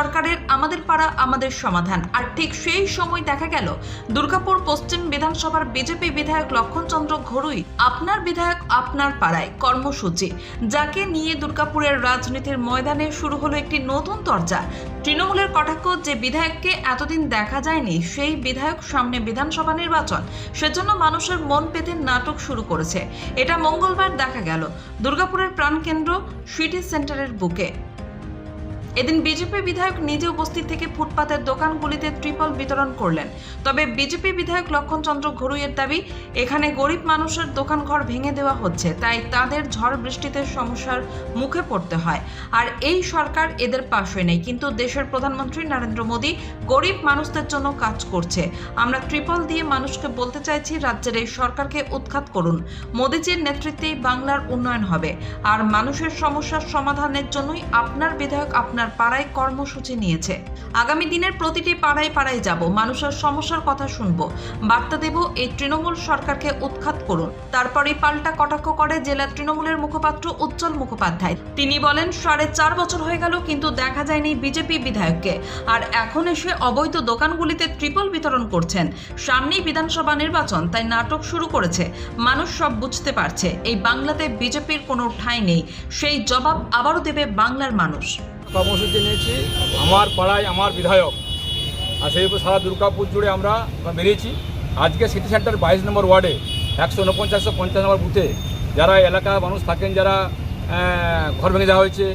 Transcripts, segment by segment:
সরকারের আমাদের পাড়া, আমাদের সমাধান। আর ঠিক সেই সময় দেখা গেল, দুর্গাপুর পশ্চিম বিধানসভার বিজেপি বিধায়ক লক্ষণচন্দ্র ঘরুই আপনার বিধায়ক, আপনার পাড়ায় কর্মসূচি, যাকে নিয়ে দুর্গাপুরের রাজনীতির ময়দানে শুরু হলো একটি নতুন দরজা তৃণমূলের কটাক্ষ যে বিধায়ককে এতদিন দেখা যায়নি, সেই বিধায়ক সামনে বিধানসভা নির্বাচন, সেজন্য মানুষের মন পেতে নাটক শুরু করেছে। এটা মঙ্গলবার দেখা গেল। দুর্গাপুরের প্রাণকেন্দ্র সিটি সেন্টারের বুকে। এদিন বিজেপি বিধায়ক নিজে উপস্থিত থেকে ফুটপাতের দোকানগুলিতে ত্রিপল বিতরণ করলেন। তবে বিজেপি বিধায়ক লক্ষণচন্দ্র ঘরুইয়ের দাবি, এখানে গরিব মানুষের দোকানঘর ভেঙে দেওয়া হচ্ছে, তাই তাদের ঝড় বৃষ্টিতে সমস্যার মুখে পড়তে হয়। আর এই সরকার এদের পাশে নেই, কিন্তু দেশের প্রধানমন্ত্রী নরেন্দ্র মোদী গরিব মানুষদের জন্য কাজ করছে। আমরা ট্রিপল দিয়ে মানুষকে বলতে চাইছি, রাজ্যের এই সরকারকে উৎখাত করুন। মোদীজির নেতৃত্বেই বাংলার উন্নয়ন হবে। আর মানুষের সমস্যার সমাধানের জন্যই আপনার বিধায়ক আপনার পাড়ায় কর্মসূচি নিয়েছে। আগামী দিনের প্রতিটি পাড়ায় পাড়ায় যাব। মানুষের সমস্যার কথা শুনব। বার্তা দেব এই তৃণমূল সরকারকে উৎখাত করুন। তারপরে পাল্টা কটাক্ষ করে জেলা তৃণমূলের মুখপাত্র উজ্জ্বল মুখোপাধ্যায়। তিনি বলেন, সাড়ে চার বছর হয়ে গেল, কিন্তু দেখা যায়নি বিজেপি বিধায়ককে। আর এখন এসে অবৈধ দোকানগুলিতে ট্রিপল বিতরণ করছেন। সামনেই বিধানসভা নির্বাচন, তাই নাটক শুরু করেছে। মানুষ সব বুঝতে পারছে, এই বাংলাতে বিজেপির কোনো ঠাঁই নেই। সেই জবাব আবারও দেবে বাংলার মানুষ। কর্মসূচি নিয়েছি, আমার পাড়ায় আমার বিধায়ক, আর সেই সারা দুর্গাপুর জুড়ে আমরা বেরিয়েছি। আজকে সিটি সেন্টার বাইশ নম্বর ওয়ার্ডে, একশো উনপঞ্চাশ পঞ্চাশ নম্বর বুথে যারা এলাকার মানুষ থাকেন, যারা ঘর ভেঙে দেওয়া হয়েছে,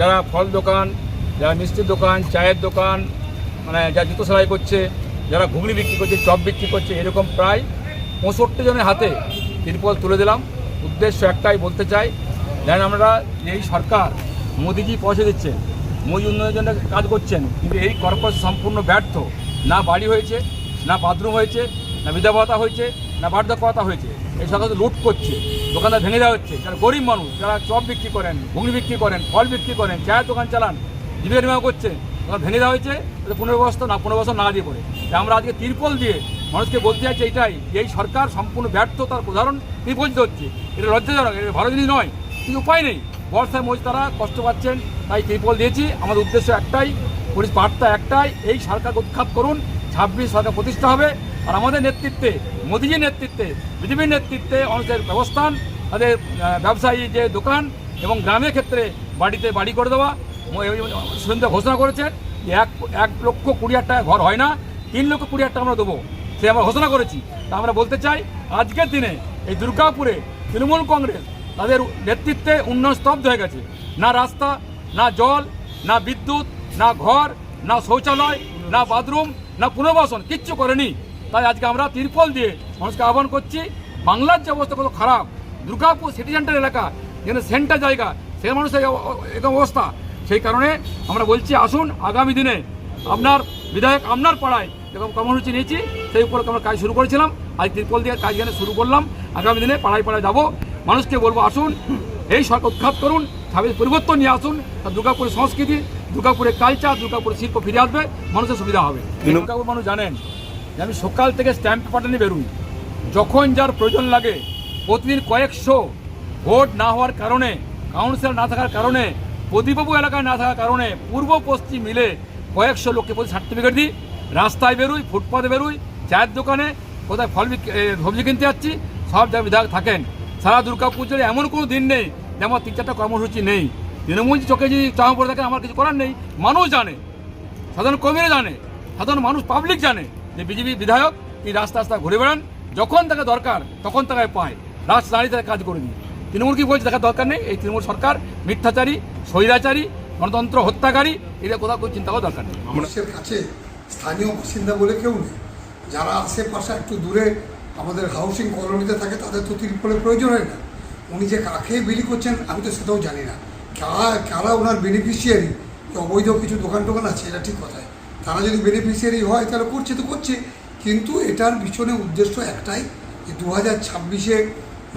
যারা ফল দোকান, যারা মিষ্টির দোকান, চায়ের দোকান মানে যারা জুতো সেলাই করছে, যারা ঘুগনি বিক্রি করছে, চপ বিক্রি করছে, এরকম প্রায় পঁয়ষট্টি জনের হাতে তিরপল তুলে দিলাম। উদ্দেশ্য একটাই বলতে চাই, যেন আমরা এই সরকার মোদিজি পয়সা দিচ্ছেন। মোদি উন্নয়নের জন্য কাজ করছেন। কিন্তু এই কর্পোরেশন সম্পূর্ণ ব্যর্থ। না বাড়ি হয়েছে, না বাথরুম হয়েছে, না বিধবা হয়েছে, না বার্ধক্যতা হয়েছে। এই সরকার লুট করছে। দোকানদার ভেঙে দেওয়া হচ্ছে। যারা গরিব মানুষ, যারা চপ বিক্রি করেন, ঘুগনি বিক্রি করেন, ফল বিক্রি করেন, চায়ের দোকান চালান, জীবিকা নির্বাহ করছে দোকান ভেঙে দেওয়া হয়েছে, তাদের পুনর্বস্থা না পুনর্বাসন না দিয়ে পড়ে আমরা আজকে তিরপল দিয়ে মানুষকে বলতে চাইছি এটাই যে এই সরকার সম্পূর্ণ ব্যর্থ তার উদাহরণ তিরপল হচ্ছে। এটা লজ্জাজনক, এটা ভালো জিনিস নয়, কিন্তু উপায় নেই। বর্ষায় তারা কষ্ট পাচ্ছেন, তাই ত্রিপল দিয়েছি। আমাদের উদ্দেশ্য একটাই, পুলিশ বার্তা একটাই, এই সরকারকে উৎখাত করুন, ছাব্বিশ সরকার প্রতিষ্ঠা হবে। আর আমাদের নেতৃত্বে, মোদীজির নেতৃত্বে বিজেপির নেতৃত্বে মানুষের ব্যবস্থান, তাদের ব্যবসায়ী যে দোকান এবং গ্রামের ক্ষেত্রে বাড়িতে বাড়ি করে দেওয়া। সুরেন্দ্র ঘোষণা করেছেন যে এক এক লক্ষ কুড়ি হাজার টাকা ঘর হয় না, তিন লক্ষ কুড়ি হাজার টাকা আমরা দেবো। সে আমরা ঘোষণা করেছি। তা আমরা বলতে চাই, আজকের দিনে এই দুর্গাপুরে তৃণমূল কংগ্রেস তাদের নেতৃত্বে উন্নয়ন স্তব্ধ হয়ে গেছে। না রাস্তা, না জল, না বিদ্যুৎ, না ঘর, না শৌচালয়, না বাথরুম, না পুনর্বাসন, কিচ্ছু করেনি। তাই আজকে আমরা তিরপল দিয়ে মানুষকে আহ্বান করছি, বাংলার যে অবস্থা কত খারাপ। দুর্গাপুর সিটি সেন্টার এলাকা, যেখানে সেন্টার জায়গা সে মানুষের এরকম অবস্থা। সেই কারণে আমরা বলছি, আসুন আগামী দিনে আপনার বিধায়ক আপনার পাড়ায় এরকম কর্মসূচি নিয়েছি, সেই উপলক্ষে আমরা কাজ শুরু করেছিলাম। আজ তিরপল দিয়ে কাজ এখানে শুরু করলাম। আগামী দিনে পাড়ায় পাড়ায় যাব। মানুষকে বলব আসুন এই সরকার উৎখাত করুন স্বাভাবিক পরিবর্তন নিয়ে আসুন তা দুর্গাপুরের সংস্কৃতি দুর্গাপুরের কালচার দুর্গাপুরের শিল্প ফিরে আসবে মানুষের সুবিধা হবে। দুর্গাপুর মানুষ জানেন যে আমি সকাল থেকে স্ট্যাম্প পেপারটা নিয়ে বেরোই। যখন যার প্রয়োজন লাগে প্রতিদিন কয়েকশো ভোট না হওয়ার কারণে কাউন্সিলর না থাকার কারণে প্রদীপবাবু এলাকায় না থাকার কারণে পূর্ব পশ্চিম মিলে কয়েকশো লোককে প্রতি সার্টিফিকেট দিই। রাস্তায় বেরোই ফুটপাতে বেরোই চায়ের দোকানে কোথায় ফল সবজি কিনতে যাচ্ছি সব যা বিধায়ক থাকেন। সারা দুর্গাপুজোর এমন কোনো দিন নেই যে আমার তিন চারটা কর্মসূচি নেই। তৃণমূল চোখে যদি চামা পড়ে আমার কিছু করার নেই। মানুষ জানে, সাধারণ কর্মীরা জানে, সাধারণ মানুষ পাবলিক জানে যে বিজেপি বিধায়ক এই রাস্তা রাস্তা ঘুরে বেড়ান। যখন তাকে দরকার, তখন তাকে পায়। রাস্তা দাঁড়িয়ে তাকে কাজ করে দিই তৃণমূল কি বলছে দেখার দরকার নেই? এই তৃণমূল সরকার, মিথ্যাচারী, স্বৈরাচারী, গণতন্ত্র হত্যাকারী এটা কোথাও কোনো চিন্তা করার দরকার নেই। মানুষের কাছে স্থানীয় বাসিন্দা বলে কেউ নেই। যারা আশেপাশে একটু দূরে আমাদের হাউসিং কলোনিতে থাকে, তাদের তো তিরপলের প্রয়োজন হয় না। উনি যে কাকে বিলি করছেন, আমি তো সেটাও জানি না। কারা কারা ওনার বেনিফিশিয়ারি অবৈধ কিছু দোকান টোকান আছে, এটা ঠিক কথায় তারা যদি বেনিফিশিয়ারি হয়, তাহলে করছে তো করছে। কিন্তু এটার পিছনে উদ্দেশ্য একটাই, যে দু হাজার ছাব্বিশে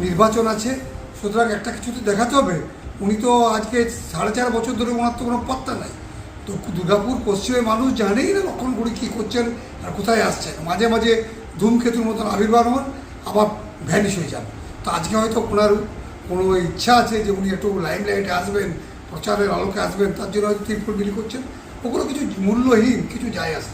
নির্বাচন আছে, সুতরাং একটা কিছু তো দেখাতে হবে। উনি তো আজকে সাড়ে চার বছর ধরে ওনার তো কোনো পত্তা নাই। তো দুর্গাপুর পশ্চিমের মানুষ জানেই না লক্ষণগুড়ি কী করছেন আর কোথায় আসছেন। মাঝে মাঝে ধূমকেতুর মতন আবির্ভাব হন, আবার ভ্যানিশ হয়ে যান। তো আজকে হয়তো ওনার কোনো ইচ্ছা আছে যে উনি একটু লাইম লাইটে আসবেন, প্রচারের আলোকে আসবেন, তার জন্য হয়তো ত্রিপুর বিলি করছেন। ওগুলো কিছু মূল্যহীন, কিছু যায় আসে